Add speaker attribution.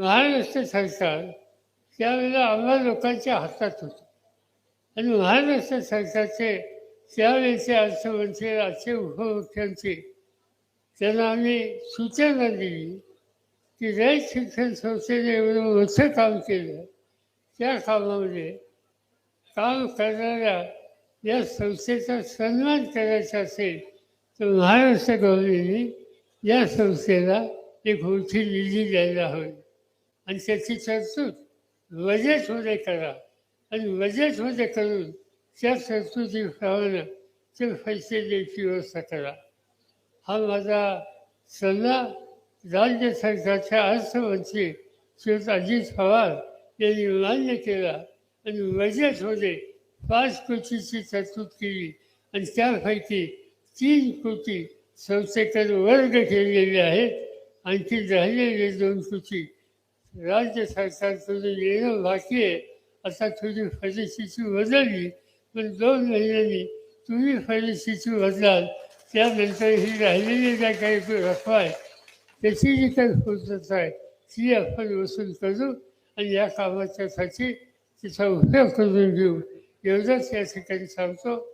Speaker 1: महाराष्ट्र सरकार त्यावेळेला आम्हा लोकांच्या हातात होतं. आणि महाराष्ट्र सरकारचे त्यावेळेचे अर्थमंत्री राज्य उपमुख्यांचे त्यांना आम्ही सूचना दिली की रयत शिक्षण संस्थेने एवढं मोठं काम केलं त्या कामामध्ये काम करणाऱ्या या संस्थेचा सन्मान करायचा असेल तर महाराष्ट्र गव्हर्नमेंटने या संस्थेला एक मोठी निधी द्यायला हवी. आणि त्याची तरतूद बजेटमध्ये करा. आणि बजेटमध्ये करून त्या तरतुदीप्रमाणे ते पैसे द्यायची व्यवस्था करा. हा माझा सल्ला राज्य सरकारच्या अर्थमंत्री श्री अजित पवार यांनी मान्य केला आणि बजेटमध्ये पाच कोटीची तरतूद केली आणि त्यापैकी तीन कोटी संस्थेकडे वर्ग केलेले आहेत. आणखी राहिलेले दोन कोटी राज्य सरकारकडून येणं बाकी आहे. आता तुझी फरशीची बदलली पण दोन महिन्यांनी तुम्ही परिस्थिती बदलाल त्यानंतर ही राहिलेली ज्या काही रखवाय. आहे त्याची जी काही पूर्तता आहे ती आपण वसूल करू आणि या कामाच्यासाठी तिचा उपयोग करून घेऊ. एवढंच या ठिकाणी सांगतो.